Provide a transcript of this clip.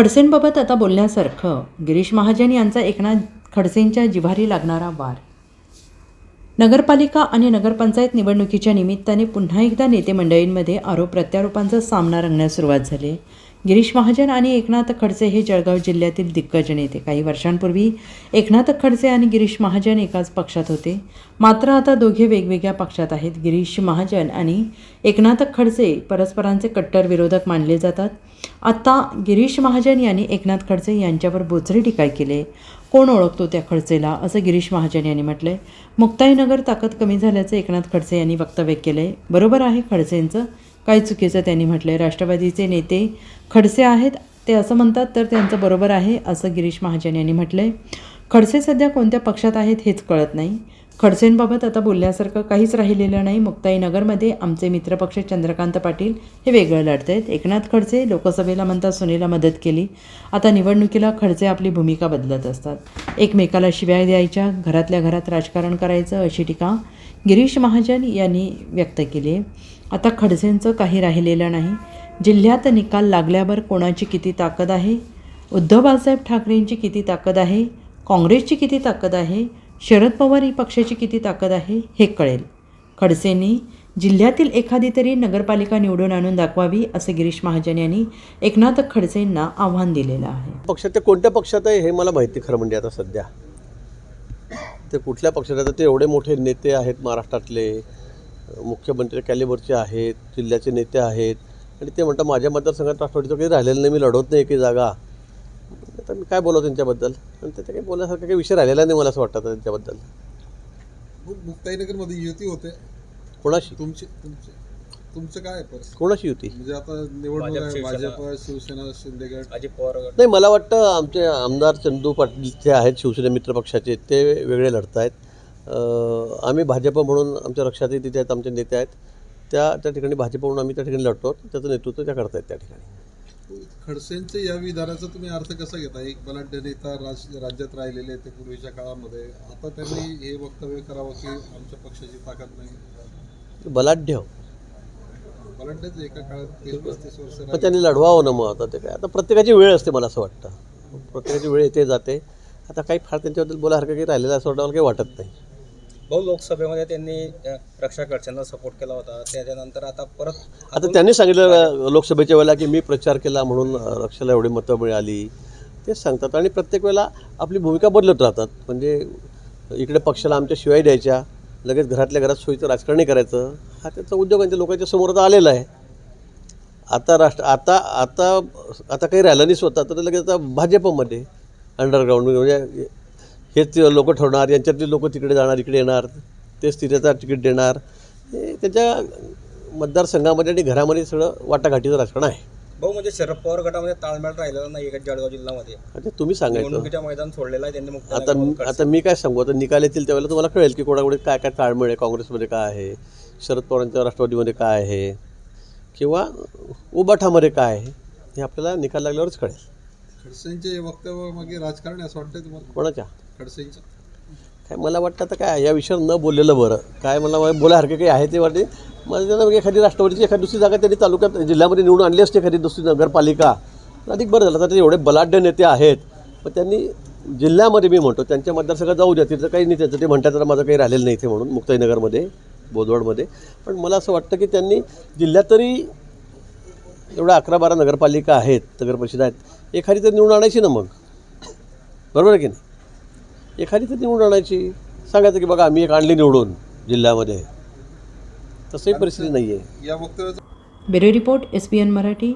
खडसेंबाबत आता बोलण्यासारखं गिरीश महाजन यांचा एकनाथ खडसेंच्या जिव्हारी लागणारा वार. नगरपालिका आणि नगरपंचायत निवडणुकीच्या निमित्ताने पुन्हा एकदा नेते मंडळींमध्ये आरोप प्रत्यारोपांचा सामना रंगण्यास सुरुवात झाली. गिरीश महाजन आणि एकनाथ खडसे हे जळगाव जिल्ह्यातील दिग्गज नेते काही वर्षांपूर्वी एकनाथ खडसे आणि गिरीश महाजन एकाच पक्षात होते. मात्र आता दोघे वेगवेगळ्या पक्षात आहेत. गिरीश महाजन आणि एकनाथ खडसे परस्परांचे कट्टर विरोधक मानले जातात. आता गिरीश महाजन यांनी एकनाथ खडसे यांच्यावर बोचरी टीका केली कोण ओळखतो त्या खडसेला? असं गिरीश महाजन यांनी म्हटलंय. मुक्ताईनगर ताकद कमी झाल्याचं एकनाथ खडसे यांनी वक्तव्य केलंय. बरोबर आहे खडसेंचं. काही चुकीचं त्यांनी म्हटलंय. राष्ट्रवादीचे नेते खडसे आहेत ते असं म्हणतात तर त्यांचं बरोबर आहे असं गिरीश महाजन यांनी म्हटलं आहे खडसे सध्या कोणत्या पक्षात आहेत हेच कळत नाही. खडसेंबाबत आता बोलण्यासारखं काहीच राहिलेलं नाही. मुक्ताईनगरमध्ये आमचे मित्रपक्ष चंद्रकांत पाटील हे वेगळं लढत आहेत एकनाथ खडसे लोकसभेला म्हणतात सुनेला मदत केली. आता निवडणुकीला खडसे आपली भूमिका बदलत असतात. एकमेकाला शिव्या द्यायच्या घरातल्या घरात राजकारण करायचं अशी टीका गिरीश महाजन यांनी व्यक्त केली आहे आता खडसेंचं काही राहिलेलं नाही. जिल्ह्यात निकाल लागल्यावर कोणाची किती ताकद आहे? उद्धव बाळासाहेब ठाकरेंची किती ताकद आहे? काँग्रेसची किती ताकद आहे? शरद पवार ही पक्षाची किती ताकद आहे? हे कळेल. खडसेंनी जिल्ह्यातील एखादी तरी नगरपालिका निवडून आणून दाखवावी असं गिरीश महाजन यांनी एकनाथ खडसेंना आव्हान दिलेलं आहे. पक्ष ते कोणत्या पक्षात आहे हे मला माहिती खरं म्हणजे आता सध्या. ते कुठल्या पक्षात आता ते एवढे मोठे नेते आहेत महाराष्ट्रातले. मुख्यमंत्री कॅलिबरचे आहेत जिल्ह्याचे नेते आहेत. आणि ते म्हणतात माझ्या मतदारसंघात राष्ट्रवादीचं काही राहिलेलं नाही मी लढवत नाही की जागा. आता मी काय बोलावं त्यांच्याबद्दल? आणि त्याच्या काही बोलण्यासारखा काही विषय राहिलेला नाही मला असं वाटतं त्यांच्याबद्दल. मुक्ताईनगरमध्ये युती होते. कोणाशी? तुमचे तुमचे तुमचं काय कोणाशी होती म्हणजे आता निवडणूक भाजप शिवसेना. शिंदेगड. अजित पवार नाही मला वाटतं आमचे आमदार चंदू पाटील जे आहेत शिवसेना मित्र पक्षाचे ते वेगळे लढत आहेत आम्ही भाजप म्हणून आमच्या लक्षातही तिथे आहेत आमचे नेते आहेत. त्या त्या ठिकाणी भाजप म्हणून आम्ही त्या ठिकाणी लढतो. त्याचं नेतृत्व त्या करतायत त्या ठिकाणी. खडसेंच्या या विधानाचा तुम्ही अर्थ कसा घेता? एक बलाढ्य नेता राज राज्यात राहिलेले ते पूर्वीच्या काळामध्ये. आता त्यांनी हे वक्तव्य करावं की आमच्या पक्षाची ताकद नाही? बलाढ्य. बलाढ्यच एका काळात तीस पस्तीस वर्ष मग राहिले. त्यांनी लढवावं ना मग आता ते काय? आता प्रत्येकाची वेळ असते मला असं वाटतं. प्रत्येकाची वेळ येते जाते. आता काही फार त्यांच्याबद्दल बोलासारखं काही राहिलेलं असं मला काही वाटत नाही. भाऊ लोकसभेमध्ये त्यांनी रक्षा खडसेंना सपोर्ट केला होता. त्याच्यानंतर आता परत आता त्यांनी सांगितलं लोकसभेच्या वेळेला की मी प्रचार केला म्हणून रक्षाला एवढी मतं मिळाली. तेच सांगतात आणि प्रत्येक वेळेला आपली भूमिका बदलत राहतात. म्हणजे इकडे पक्षाला आमच्या शिवाय द्यायच्या लगेच घरातल्या घरात सोयीचं राजकारणी करायचं हा त्याचा उद्योग त्यांच्या लोकांच्या समोर आता आलेला आहे. आता राष्ट्र आता आता आता काही राहिलं नाही स्वतः तर लगेच आता भाजपमध्ये अंडरग्राऊंड म्हणजे हेच लोक ठरवणार यांच्यातली लोक तिकडे जाणार इकडे येणार तेच तिथेचा तिकीट देणार. हे त्याच्या मतदारसंघामध्ये आणि घरामध्ये सगळं वाटाघाटीचं राजकारण आहे. भाऊ म्हणजे शरद पवार गटामध्ये ताळमेळ राहिलेला नाही एका जळगाव जिल्ह्यामध्ये? आता तुम्ही सांगायचं. निवडणुकीच्या मैदान सोडलेलं आहे त्यांनी मुक्त आता मी- आता मी काय सांगू? आता निकाल येतील त्यावेळेला तुम्हाला कळेल की कोणाकडे काय काय ताळमेळ आहे काँग्रेसमध्ये काय आहे शरद पवारांच्या राष्ट्रवादीमध्ये काय आहे किंवा उबाठामध्ये काय आहे हे आपल्याला निकाल लागल्यावरच कळेल. खडसेंचे हे वक्तव्य मागे राजकारण आहे असं वाटतंय तुम्हाला. कोणाच्या? खडसेंचं? काय मला वाटतं आता काय या विषयावर न बोललेलं बरं. काय मला बोलासारखे काही आहे ते वाटते. मला त्यांना म्हणजे एखादी राष्ट्रवादीची एखादी दुसरी जागा त्यांनी तालुक्यात जिल्ह्यामध्ये निवडून आणली असते एखादी दुसरी नगरपालिका. अधिक बरं झालं तर एवढे बलाढ्य नेते आहेत. मग त्यांनी जिल्ह्यामध्ये मी म्हणतो त्यांच्या मतदारसंघात जाऊ द्या तिथं काही नाही त्याचं ते म्हणतात तर माझं काही राहिलेलं नाही इथे म्हणून मुक्ताईनगरमध्ये बोदवडमध्ये पण मला असं वाटतं की त्यांनी जिल्ह्यात तरी एवढ्या अकरा बारा नगरपालिका आहेत नगरपरिषद आहेत. एखादी तर निवडून आणायची ना मग? बरोबर आहे की नाही? एखादी तर निवडून आणायची. सांगायचं की बघा आम्ही एक आणली निवडून जिल्ह्यामध्ये. तसंही परिस्थिती नाही आहे या वक्तव्याचा bureau report S P N Marathi.